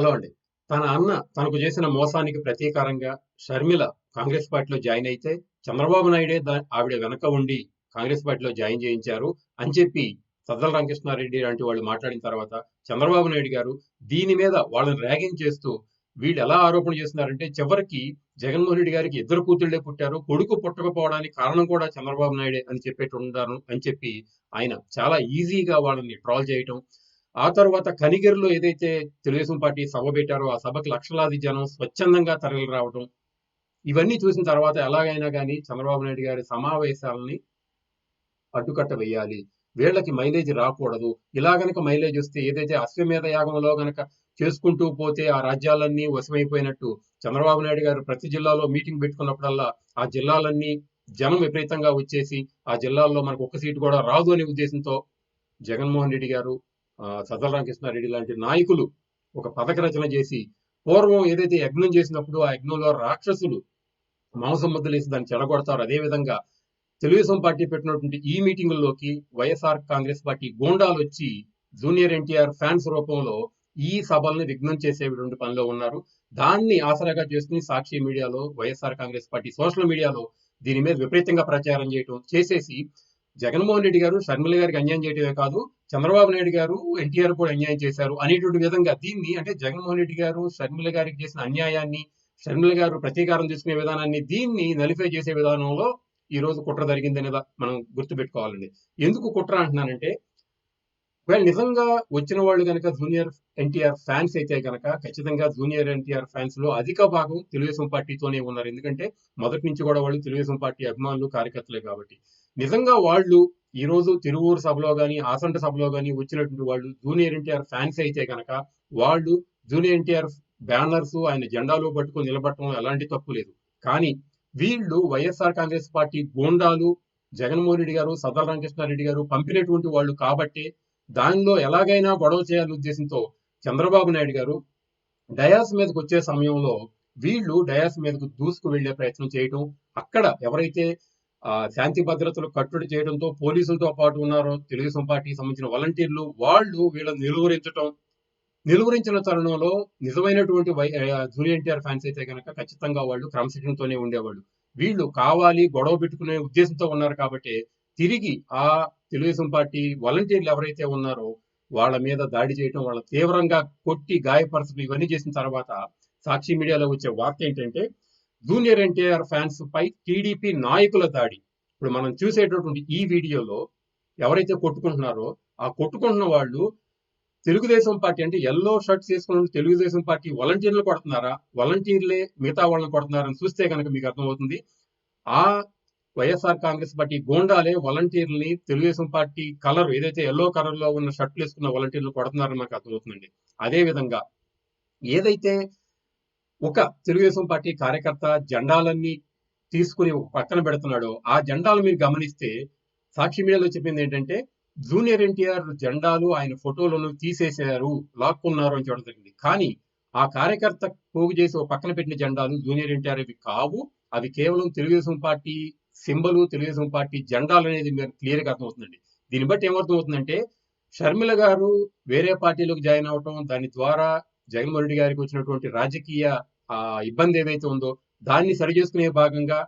Hello అండి. తన అన్న తనకు చేసిన మోసానికి ప్రతీకారంగా షర్మిల కాంగ్రెస్ పార్టీలో జాయిన్ అయితే, చంద్రబాబు నాయుడే ఆవిడ వెనక ఉండి కాంగ్రెస్ పార్టీలో జాయిన్ చేయించారు అని చెప్పి సద్దల రామకృష్ణారెడ్డి లాంటి వాళ్ళు మాట్లాడిన తర్వాత, చంద్రబాబు నాయుడు గారు దీని మీద వాళ్ళని ర్యాగింగ్ చేస్తూ వీళ్ళు ఎలా ఆరోపణ చేస్తున్నారంటే చివరికి జగన్మోహన్ రెడ్డి గారికి ఇద్దరు కూతుళ్ళే పుట్టారు. కొడుకు పుట్టకపోవడానికి కారణం కూడా చంద్రబాబు నాయుడే అని చెప్పేటుంటారు అని చెప్పి ఆయన చాలా ఈజీగా వాళ్ళని ట్రాల్ చేయటం. ఆ తర్వాత కనిగిరిలో ఏదైతే తెలుగుదేశం పార్టీ సభ పెట్టారో ఆ సభకు లక్షలాది జనం స్వచ్ఛందంగా తరలి రావటం. ఇవన్నీ చూసిన తర్వాత ఎలాగైనా కానీ చంద్రబాబు నాయుడు గారి సమావేశాలని అడ్డుకట్ట వేయాలి. వీళ్ళకి మైలేజ్ రాకూడదు. ఇలా గనక మైలేజ్ వస్తే ఏదైతే అశ్వమేధ యాగంలో గనక చేసుకుంటూ పోతే ఆ రాజ్యాలన్నీ వశమైపోయినట్టు చంద్రబాబు నాయుడు గారు ప్రతి జిల్లాలో మీటింగ్ పెట్టుకున్నప్పుడల్లా ఆ జిల్లాలన్నీ జనం విపరీతంగా వచ్చేసి ఆ జిల్లాల్లో మనకు ఒక్క సీటు కూడా రాదు అనే ఉద్దేశంతో జగన్మోహన్ రెడ్డి గారు సజ్జల రామకృష్ణారెడ్డి లాంటి నాయకులు ఒక పథక రచన చేసి పూర్వం ఏదైతే యజ్ఞం చేసినప్పుడు ఆ యజ్ఞంలో రాక్షసులు మాంసం ముద్దలేసి దాన్ని చెడగొడతారు. అదేవిధంగా తెలుగుదేశం పార్టీ పెట్టినటువంటి ఈ మీటింగుల్లోకి వైఎస్ఆర్ కాంగ్రెస్ పార్టీ గూండాలొచ్చి జూనియర్ ఎన్టీఆర్ ఫ్యాన్స్ రూపంలో ఈ సభల్ని విఘ్నం చేసేటువంటి పనిలో ఉన్నారు. దాన్ని ఆసరాగా చేసుకొని సాక్షి మీడియాలో వైఎస్ఆర్ కాంగ్రెస్ పార్టీ సోషల్ మీడియాలో దీని మీద విపరీతంగా ప్రచారం చేయటం చేసేసి జగన్మోహన్ రెడ్డి గారు షర్మిల గారికి అన్యాయం చేయటమే కాదు చంద్రబాబు నాయుడు గారు ఎన్టీఆర్ కూడా అన్యాయం చేశారు అనేటువంటి విధంగా దీన్ని అంటే జగన్మోహన్ రెడ్డి గారు షర్మిల గారికి చేసిన అన్యాయాన్ని షర్మిల గారు ప్రతీకారం తీసుకునే విధానాన్ని దీన్ని నలిఫై చేసే విధానంలో ఈ రోజు కుట్ర జరిగిందనేది మనం గుర్తుపెట్టుకోవాలండి. ఎందుకు కుట్ర అంటున్నానంటే ఒకవేళ నిజంగా వచ్చిన వాళ్ళు గనక జూనియర్ ఎన్టీఆర్ ఫ్యాన్స్ అయితే గనక ఖచ్చితంగా జూనియర్ ఎన్టీఆర్ ఫ్యాన్స్లో అధిక భాగం తెలుగుదేశం పార్టీతోనే ఉన్నారు. ఎందుకంటే మొదటి నుంచి కూడా వాళ్ళు తెలుగుదేశం పార్టీ అభిమానులు, కార్యకర్తలే కాబట్టి. నిజంగా వాళ్ళు ఈ రోజు తిరువూరు సభలో కానీ ఆసంట సభలో కానీ వచ్చినటువంటి వాళ్ళు జూనియర్ ఎన్టీఆర్ ఫ్యాన్స్ అయితే కనుక వాళ్ళు జూనియర్ ఎన్టీఆర్ బ్యానర్స్ ఆయన జెండాలు పట్టుకొని నిలబడటం ఎలాంటి తప్పు లేదు. కానీ వీళ్ళు Y S R Congress party గోండాలు Jaganmohan Reddy గారు, సదల రామకృష్ణారెడ్డి గారు పంపినటువంటి వాళ్ళు కాబట్టి దానిలో ఎలాగైనా గొడవ చేయాలనే ఉద్దేశంతో చంద్రబాబు నాయుడు గారు డయాస్ మీదకి వచ్చే సమయంలో వీళ్ళు డయాస్ మీదకు దూసుకు వెళ్ళే ప్రయత్నం చేయటం అక్కడ ఎవరైతే ఆ శాంతి భద్రతలు కట్టుడి చేయడంతో పోలీసులతో పాటు ఉన్నారో తెలుగుదేశం పార్టీకి సంబంధించిన వాలంటీర్లు వాళ్ళు వీళ్ళని నిలువరించటం నిలువరించిన తరుణంలో నిజమైనటువంటి జూనియర్ ఎన్టీఆర్ ఫ్యాన్స్ అయితే గనక ఖచ్చితంగా వాళ్ళు క్రమశిక్షణతోనే ఉండేవాళ్ళు. వీళ్ళు కావాలి గొడవ పెట్టుకునే ఉద్దేశంతో ఉన్నారు కాబట్టి తిరిగి ఆ తెలుగుదేశం పార్టీ వాలంటీర్లు ఎవరైతే ఉన్నారో వాళ్ళ మీద దాడి చేయడం వాళ్ళ తీవ్రంగా కొట్టి గాయపరచడం ఇవన్నీ చేసిన తర్వాత సాక్షి మీడియాలో వచ్చే వార్త ఏంటంటే జూనియర్ ఎన్టీఆర్ ఫ్యాన్స్ పై టీడీపీ నాయకుల దాడి. ఇప్పుడు మనం చూసేటటువంటి ఈ వీడియోలో ఎవరైతే కొట్టుకుంటున్నారో ఆ కొట్టుకుంటున్న వాళ్ళు తెలుగుదేశం పార్టీ అంటే ఎల్లో షర్ట్స్ వేసుకున్న తెలుగుదేశం పార్టీ వాలంటీర్లు కొడుతున్నారా? వాలంటీర్లే మిగతా వాళ్ళని కొడుతున్నారని చూస్తే గనక మీకు అర్థమవుతుంది. ఆ Y S R Congress party గోండాలే వాలంటీర్లని తెలుగుదేశం పార్టీ కలర్ ఏదైతే ఎల్లో కలర్లో ఉన్న షర్ట్లు వేసుకున్న వాలంటీర్లు కొడుతున్నారని నాకు అర్థమవుతుందండి. అదే విధంగా ఏదైతే ఒక తెలుగుదేశం పార్టీ కార్యకర్త జెండాలన్నీ తీసుకొని ఒక పక్కన పెడుతున్నాడో ఆ జెండాలు మీరు గమనిస్తే సాక్షి మీడియాలో చెప్పింది ఏంటంటే జూనియర్ ఎన్టీఆర్ జెండాలు ఆయన ఫోటోలను తీసేశారు, లాక్కున్నారు అని చూడడం జరిగింది. కానీ ఆ కార్యకర్త పోగు చేసి ఒక పక్కన పెట్టిన జెండాలు జూనియర్ ఎన్టీఆర్ ఇవి కావు. అవి కేవలం Telugu Desam party symbol, Telugu Desam party జెండాలు అనేది మీకు క్లియర్‌గా అర్థమవుతుందండి. దీన్ని బట్టి ఏమర్థమవుతుందంటే షర్మిల గారు వేరే పార్టీలోకి జాయిన్ అవ్వటం, దాని ద్వారా జగన్మోహన్ రెడ్డి గారికి వచ్చినటువంటి రాజకీయ ఆ ఇబ్బంది ఏదైతే ఉందో దాన్ని సరిచేసుకునే భాగంగా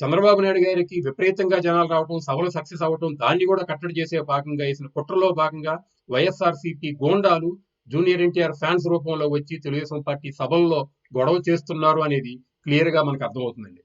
చంద్రబాబు నాయుడు గారికి విపరీతంగా జనాలు రావటం, సభలు సక్సెస్ అవ్వటం, దాన్ని కూడా కట్టడి చేసే భాగంగా వేసిన కుట్రలో భాగంగా Y S R C P గోండాలు junior N T R fans రూపంలో వచ్చి తెలుగుదేశం పార్టీ సభల్లో గొడవ చేస్తున్నారు అనేది క్లియర్గా మనకు అర్థమవుతుందండి.